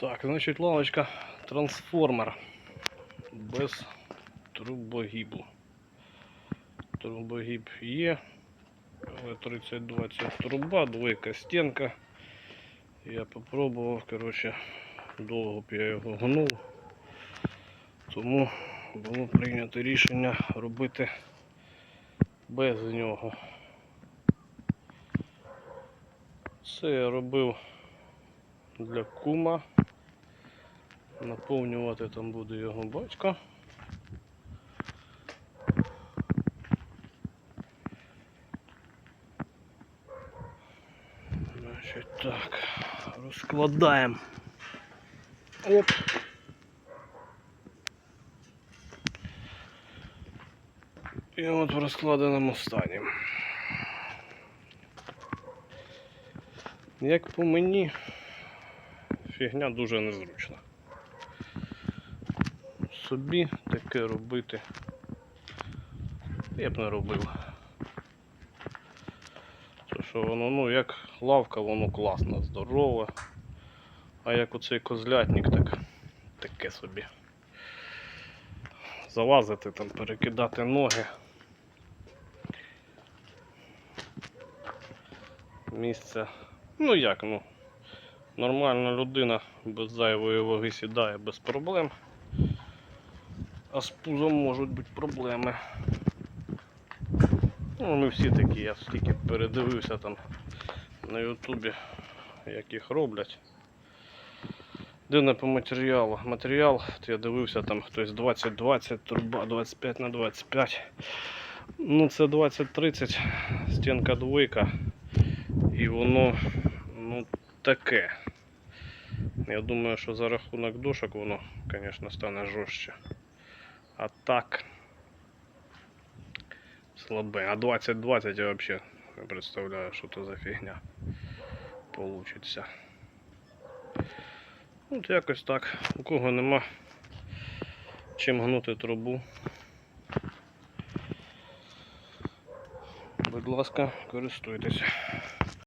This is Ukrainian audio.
Так, значить лавочка трансформер без трубогібу. Трубогіб є. Але 3020 труба, двойка стінка. Я попробував, коротше, довго б я його гнув. Тому було прийнято рішення робити без нього. Це я робив для кума. Наповнювати там буде його батько. Значить так, розкладаємо. Оп. І от в розкладеному стані. Як по мені, фігня дуже незручна. Собі таке робити я б не робив. Це що воно, ну як лавка, воно класно, здорове. А як оцей козлятник, так таке собі. Залазити там, перекидати ноги. Місце. Ну як, ну. Нормальна людина без зайвої ваги сідає без проблем. А з пузом можуть бути проблеми. Ну, ми всі такі, я стільки передивився там на ютубі, як їх роблять. Де не по матеріалу. Матеріал, то я дивився там хтось 20-20, труба 25 на 25. Ну це 20-30, стінка двойка. І воно ну таке. Я думаю, що за рахунок дошок воно, звісно, стане жорстче. А так слабе. А 20-20 я взагалі не представляю, що це за фігня получиться. От якось так. У кого нема чим гнути трубу. Будь ласка, користуйтесь.